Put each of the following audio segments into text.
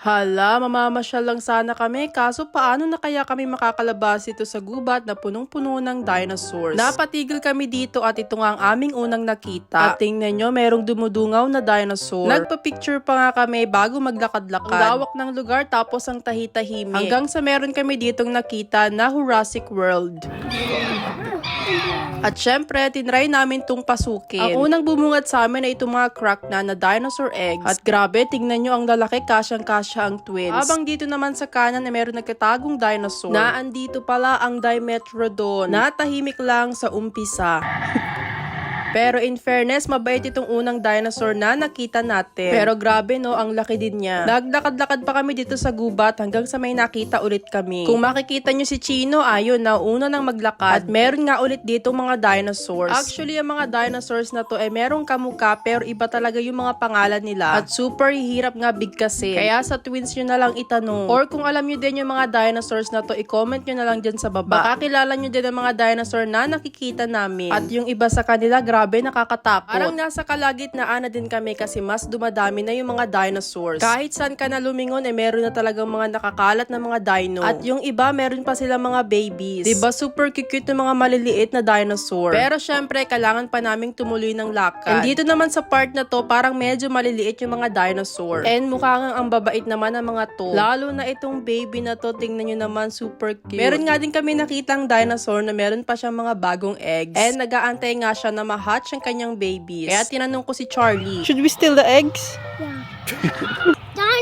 Hala, mamamasyal lang sana kami kaso paano na kaya kami makakalabas dito sa gubat na punong-puno ng dinosaurs? Napatigil kami dito at ito nga ang aming unang nakita. At tingnan nyo, merong dumudungaw na dinosaur. Nagpa-picture pa nga kami bago maglakad-lakad. Ang lawak ng lugar tapos ang tahi-tahimik. Hanggang sa meron kami ditong nakita na Jurassic World. At syempre, tinry namin tong pasukin. Ang unang bumungad sa amin ay itong mga crack na na dinosaur eggs. At grabe, tingnan nyo ang lalaki, kasyang-kasya ang twins. Habang dito naman sa kanan ay meron nagkatagong dinosaur. Na andito pala ang Dimetrodon. Na tahimik lang sa umpisa. Pero in fairness, mabait itong unang dinosaur na nakita natin. Pero grabe no, ang laki din niya. Naglakad-lakad pa kami dito sa gubat hanggang sa may nakita ulit kami. Kung makikita nyo si Chino, ayun na una nang maglakad. At meron nga ulit dito mga dinosaurs. Actually, ang mga dinosaurs na to ay merong kamuka pero iba talaga yung mga pangalan nila. At super hirap nga bigkasin. Kaya sa twins nyo na lang itanong. Or kung alam nyo din yung mga dinosaurs na to, i-comment nyo na lang dyan sa baba. Baka kilala nyo din ang mga dinosaur na nakikita namin. At yung iba sa kanila, grabe, nakakatakot. Parang nasa kalagitnaan na din kami kasi mas dumadami na yung mga dinosaurs. Kahit saan ka na lumingon, eh meron na talagang mga nakakalat na mga dino. At yung iba, meron pa sila mga babies. Diba super cute ng mga maliliit na dinosaur. Pero syempre, kailangan pa naming tumuloy ng lakad. And dito naman sa part na to, parang medyo maliliit yung mga dinosaur. And mukha nga ang babait naman ng mga to. Lalo na itong baby na to, tingnan nyo naman super cute. Meron nga din kami nakitang dinosaur na meron pa siyang mga bagong eggs. And nagaantay nga siya na ma-hatch ang kanyang babies. Kaya tinanong ko si Charlie. Should we steal the eggs?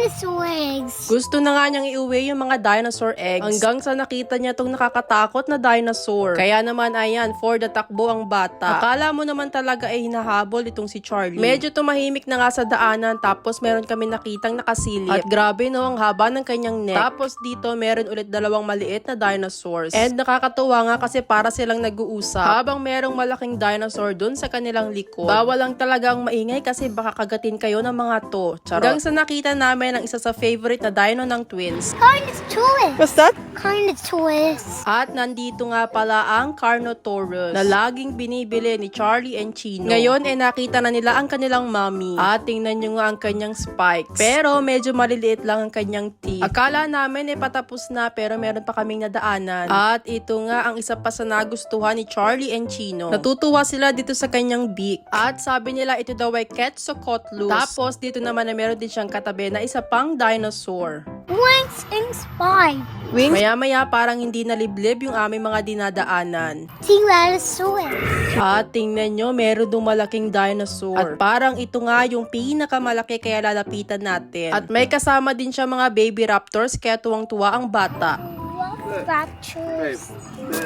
Dinosaur eggs. Gusto na nga niyang iuwi yung mga dinosaur eggs hanggang sa nakita niya tong nakakatakot na dinosaur. Kaya naman ayan, for the takbo ang bata. Akala mo naman talaga ay hinahabol itong si Charlie. Medyo tumahimik na nga sa daanan tapos meron kami nakitang nakasilip. At grabe no, ang haba ng kanyang neck. Tapos dito meron ulit dalawang maliit na dinosaurs. And nakakatuwa nga kasi para silang nag-uusap. Habang merong malaking dinosaur dun sa kanilang likod. Bawal lang talagang maingay kasi baka kagatin kayo ng mga to. Charot. Hanggang sa nakita namin ang isa sa favorite na dino ng twins. Carnotaurus. What's that? Carnotaurus. At nandito nga pala ang Carnotaurus na laging binibili ni Charlie and Chino. Ngayon, eh nakita na nila ang kanilang mommy. At tingnan nyo nga ang kanyang spikes. Pero medyo maliliit lang ang kanyang teeth. Akala namin eh patapos na pero meron pa kaming nadaanan. At ito nga ang isa pa sa nagustuhan ni Charlie and Chino. Natutuwa sila dito sa kanyang beak. At sabi nila ito daw ay Quetzalcoatlus. Tapos dito naman na meron din siyang katabi na isa pang dinosaur. Wings and spine. Wings? Maya-maya parang hindi naliblib yung aming mga dinadaanan. Tyrannosaurus. At tingnan nyo, meron dong malaking dinosaur. At parang ito nga yung pinakamalaki kaya lalapitan natin. At may kasama din siya mga baby raptors kaya tuwang-tuwa ang bata.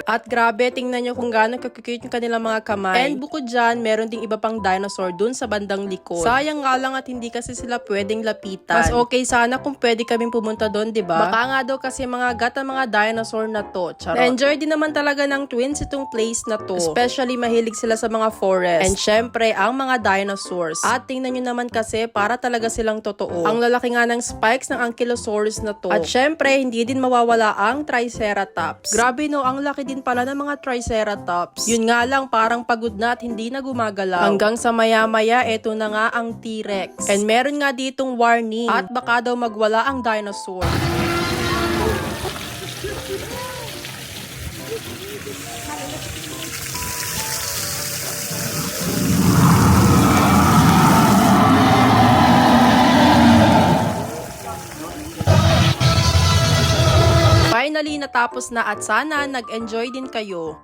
At grabe, tingnan nyo kung gaano kakukute yung kanilang mga kamay. And bukod dyan, meron ding iba pang dinosaur dun sa bandang likod. Sayang nga lang at hindi kasi sila pwedeng lapitan. Mas okay sana kung pwede kaming pumunta doon, di ba? Baka nga daw kasi mga gata mga dinosaur na to. Charot. Na-enjoy din naman talaga ng twins itong place na to. Especially mahilig sila sa mga forest. And syempre, ang mga dinosaurs. At tingnan nyo naman kasi, para talaga silang totoo. Ang lalaki nga ng spikes ng Ankylosaurus na to. At syempre, hindi din mawawala ang Triceratops. Grabe no, ang laki din pala ng mga Triceratops. Yun nga lang, parang pagod na at hindi na gumagalaw. Hanggang sa maya-maya, eto na nga ang T-Rex. And meron nga ditong warning. At baka daw magwala ang dinosaur. Natapos na at sana nag-enjoy din kayo.